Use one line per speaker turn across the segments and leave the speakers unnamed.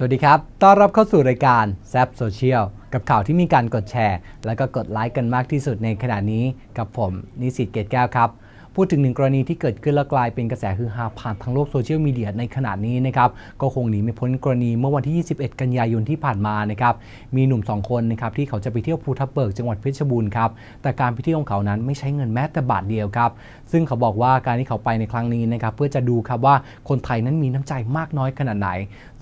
สวัสดีครับ ต้อนรับเข้าสู่รายการแซ p โซเชียลกับข่าวที่มีการกดแชร์ และก็กดไลค์กันมากที่สุดในขณะนี้กับผมนิสิตเกตแก้วครับ พูดถึงหนึ่งกรณีที่เกิดขึ้นและกลายเป็นกระแสฮือฮาผ่านทางโลกโซเชียลมีเดียในขณะนี้นะครับ ก็คงหนีไม่พ้นกรณีเมื่อวันที่ 21 กันยายนที่ผ่านมานะครับ มีหนุ่ม 2 คนนะครับที่เขาจะไปเที่ยวภูทับเบิกจังหวัดเพชรบูรณ์ครับ แต่การไปเที่ยวของเขานั้นไม่ใช้เงินแม้แต่บาทเดียวครับ ซึ่งเขาบอกว่าการที่เขาไปในครั้งนี้นะครับเพื่อจะดูครับว่าคนไทยนั้นมีน้ำใจมากน้อยขนาดไหน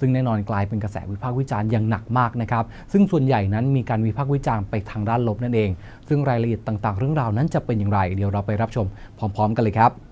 ซึ่งแน่นอนกลายเป็นกระแสวิพากษ์วิจารณ์อย่างหนักมากนะครับ ซึ่งส่วนใหญ่นั้นมีการวิพากษ์วิจารณ์ไปทางด้านลบนั่นเอง ซึ่งรายละเอียดต่างๆ เรื่องราวนั้นจะเป็นอย่างไร เดี๋ยวเราไปรับชมพร้อม ๆ กันเลยครับ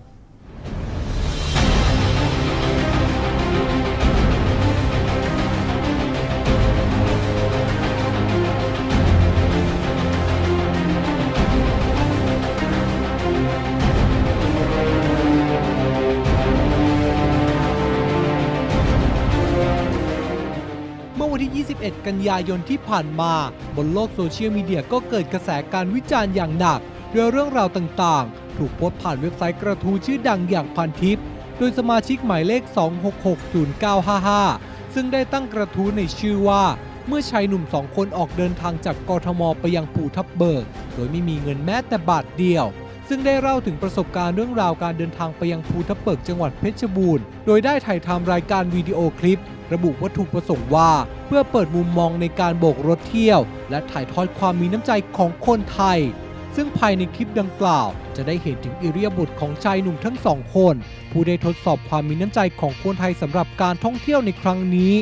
31 กันยายนที่ผ่านมา บนโลกโซเชียลมีเดียก็เกิดกระแสการวิจารณ์อย่างหนักด้วยเรื่องราวต่างๆ ถูกโพสผ่านเว็บไซต์กระทู้ชื่อดังอย่างพันทิป โดยสมาชิกหมายเลข 2660955 ซึ่งได้ตั้งกระทู้ในชื่อว่า เมื่อชายหนุ่มสองคนออกเดินทางจากกรทมไปยังภูทับเบิก โดยไม่มีเงินแม้แต่บาทเดียวซึ่งได้เล่าถึงประสบการณ์เรื่องราวการเดินทางไปยังภูทับเบิกจังหวัดเพชรบูรณ์ โดยได้ถ่ายทำรายการวิดีโอคลิป ระบุวัตถุประสงค์ว่า เพื่อเปิดมุมมองในการโบกรถเที่ยว และถ่ายทอดความมีน้ำใจของคนไทย ซึ่งภายในคลิปดังกล่าว จะได้เห็นถึงอิริยาบถของชายหนุ่มทั้งสองคน ผู้ได้ทดสอบความมีน้ำใจของคนไทยสำหรับการท่องเที่ยวในครั้งนี้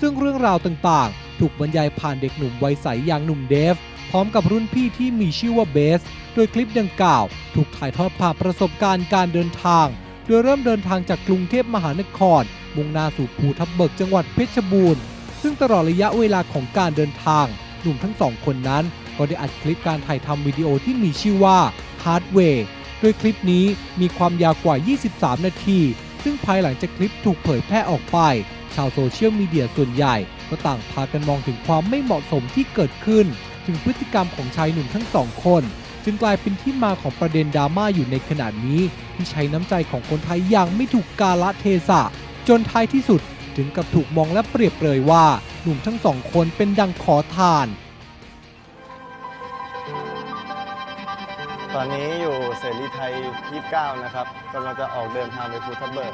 ซึ่งเรื่องราวต่างๆ ถูกบรรยายผ่านเด็กหนุ่มวัยใสอย่างหนุ่มเดฟพร้อมกับรุ่นพี่ที่มีชื่อว่าเบส โดยคลิปดังกล่าว ถูกถ่ายทอดผ่านประสบการณ์การเดินทาง โดยเริ่มเดินทางจากกรุงเทพมหานคร มุ่งหน้าสู่ภูทับเบิกจังหวัดเพชรบูรณ์ ซึ่งตลอดระยะเวลาของการเดินทาง หนุ่มทั้งสองคนนั้น ก็ได้อัดคลิปการถ่ายทำวิดีโอที่มีชื่อว่า Hardway โดยคลิปนี้มีความยาวกว่า 23 นาที ซึ่งภายหลังจากคลิปถูกเผยแพร่ออกไป ชาวโซเชียลมีเดียส่วนใหญ่ ก็ต่างพากันมองถึงความไม่เหมาะสมที่เกิดขึ้น ถึงพฤติกรรมของชายหนุ่มทั้งสองคน จึงกลายเป็นที่มาของประเด็นดราม่าอยู่ในขณะนี้ ที่ใช้น้ำใจของคนไทยอย่างไม่ถูกกาลเทศะ จนท้ายที่สุดถึงกับถูกมองและเปรียบเลยว่าหนุ่มทั้งสองคนเป็นดังขอทาน
ตอนนี้อยู่เสรีไทย 29 นะครับกำลังจะออกเดินทางไปภูทับเบิก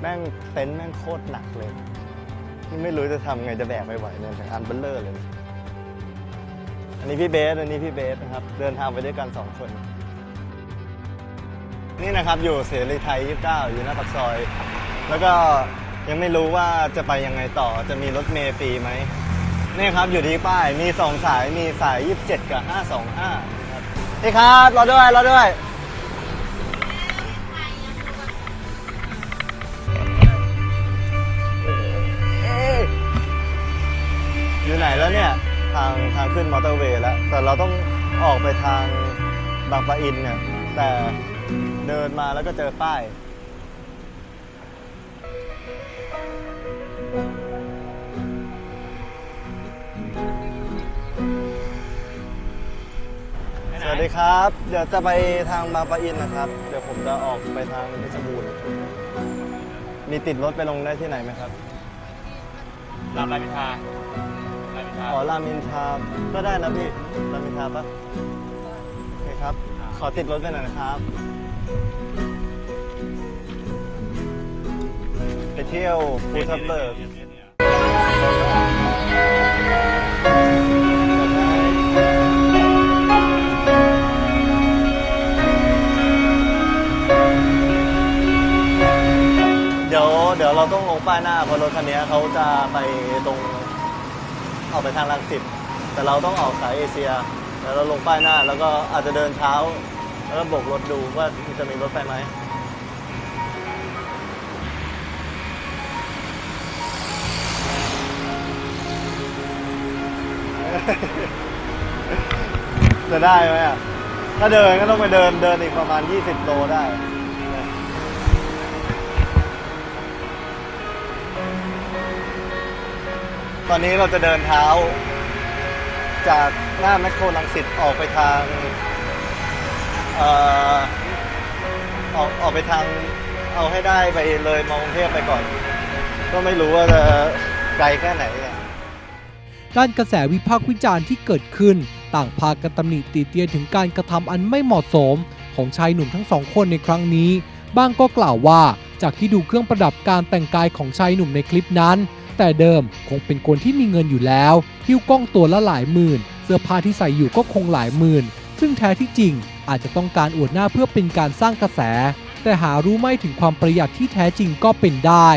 แม่งเต็นท์แม่งโคตรหนักเลย นี่ไม่รู้จะทำไงจะแบกไปไหวเนี่ยอันเบลเลอร์เลย อันนี้พี่เบส อันนี้พี่เบสนะครับ เดินทางไปด้วยกันสองคน นี่นะครับอยู่เสรีไทย 29 อยู่หน้าปากซอย แล้วก็ยังไม่รู้ว่าจะไปยังไงต่อจะมีรถเมล์ฟรีไหมนี่ครับอยู่ที่ป้ายมีสองสายมีสาย 27 กับ 525ครับนี่ครับรอด้วยรอด้วยอยู่ไหนแล้วเนี่ยทางทางขึ้นมอเตอร์เวย์แล้ว แต่เราต้องออกไปทางบางปะอินเนี่ยแต่ เดินมาแล้วก็เจอป้าย สวัสดีครับ เดี๋ยวจะไปทางบางปะอินนะครับ เดี๋ยวผมจะออกไปทางเพชรบูรณ์มีติดรถไปลงได้ที่ไหนไหมครับ
รามรามอินทรารามอินทรา
อ๋อรามอินทราก็ได้นะพี่รามอินทราปะโอเคครับ ขอติดรถไปหน่อยนะครับ ไปเที่ยวภูทับเบิกเดี๋ยวเดี๋ยวเราต้องลงป้ายหน้าเพราะรถคันนี้เขาจะไปตรงออกไปทางลังสิตแต่เราต้องออกสายเอเชีย แล้วเราลงป้ายหน้า แล้วก็อาจจะเดินเช้า แล้วก็โบกรถดูว่าจะมีรถไปไหมจะได้ไหมอะ ถ้าเดินก็ต้องไปเดินเดินอีกประมาณ 20 โลได้ตอนนี้เราจะเดินเท้า จากหน้าแมคโครลังสิตออกไปทางเอ่อออกออกไปทางเอาให้ได้ไปเลยมากรุงเทพไปก่อน ก็ไม่รู้ว่าจะไกลแค่ไหนเนี่ย
ด้านกระแสวิพากษ์วิจารณ์ที่เกิดขึ้น ต่างพากันตำหนิตีเตียนถึงการกระทำอันไม่เหมาะสม ของชายหนุ่มทั้งสองคนในครั้งนี้ บ้างก็กล่าวว่า จากที่ดูเครื่องประดับการแต่งกายของชายหนุ่มในคลิปนั้น แต่เดิมคงเป็นคนที่มีเงินอยู่แล้ว หิ้วกล้องตัวละหลายหมื่น เสื้อผ้าที่ใส่อยู่ก็คงหลายหมื่น ซึ่งแท้ที่จริงอาจจะต้องการอวดหน้าเพื่อเป็นการสร้างกระแส แต่หารู้ไม่ถึงความประหยัดที่แท้จริงก็เป็นได้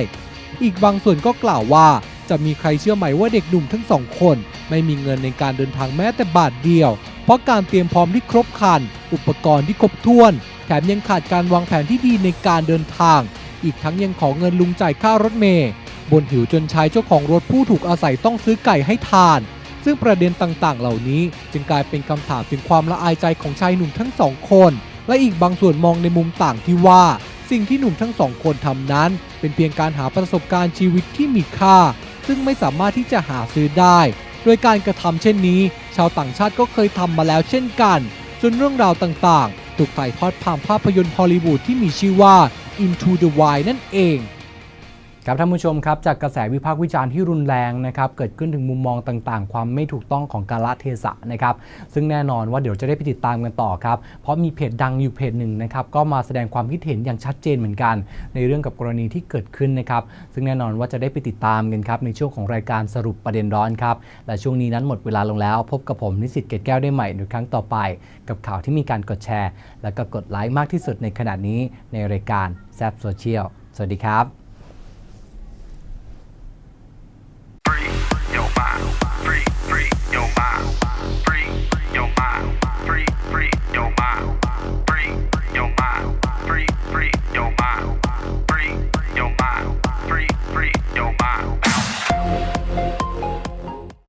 อีกบางส่วนก็กล่าวว่าจะมีใครเชื่อไหมว่าเด็กหนุ่มทั้งสองคน ไม่มีเงินในการเดินทางแม้แต่บาทเดียว เพราะการเตรียมพร้อมที่ครบครัน อุปกรณ์ที่ครบถ้วน แถมยังขาดการวางแผนที่ดีในการเดินทาง อีกทั้งยังขอเงินลุงจ่ายค่ารถเมย์ บนหิวจนชายเจ้าของรถผู้ถูกอาศัยต้องซื้อไก่ให้ทาน ซึ่งประเด็นต่างๆ เหล่านี้จึงกลายเป็นคำถามถึงความละอายใจของชายหนุ่มทั้งสองคน และอีกบางส่วนมองในมุมต่างที่ว่า สิ่งที่หนุ่มทั้งสองคนทำนั้น เป็นเพียงการหาประสบการณ์ชีวิตที่มีค่า ซึ่งไม่สามารถที่จะหาซื้อได้ โดยการกระทำเช่นนี้ ชาวต่างชาติก็เคยทำมาแล้วเช่นกันจนเรื่องราวต่างๆ ถูกถ่ายทอดผ่านภาพยนตร์ฮอลลีวูดที่มีชื่อว่า Into the Wild นั่นเอง
ครับท่านผู้ชมครับจากกระแสวิพากษ์วิจารณ์ที่รุนแรงนะครับเกิดขึ้นถึงมุมมองต่างๆ ความไม่ถูกต้องของกาลเทศะนะครับซึ่งแน่นอนว่าเดี๋ยวจะได้ไปติดตามกันต่อครับเพราะมีเพจดังอยู่เพจหนึ่งนะครับก็มาแสดงความคิดเห็นอย่างชัดเจนเหมือนกัน ในเรื่องกับกรณีที่เกิดขึ้นนะครับซึ่งแน่นอนว่าจะได้ไปติดตามกันครับในช่วงของรายการสรุปประเด็นร้อนครับและช่วงนี้นั้นหมดเวลาลงแล้ว พบกับผมนิสิตเกตแก้วได้ใหม่ในครั้งต่อไป กับข่าวที่มีการกดแชร์ และก็กดไลค์มากที่สุดในขณะนี้ในรายการแซบโซเชียลสวัสดีครับ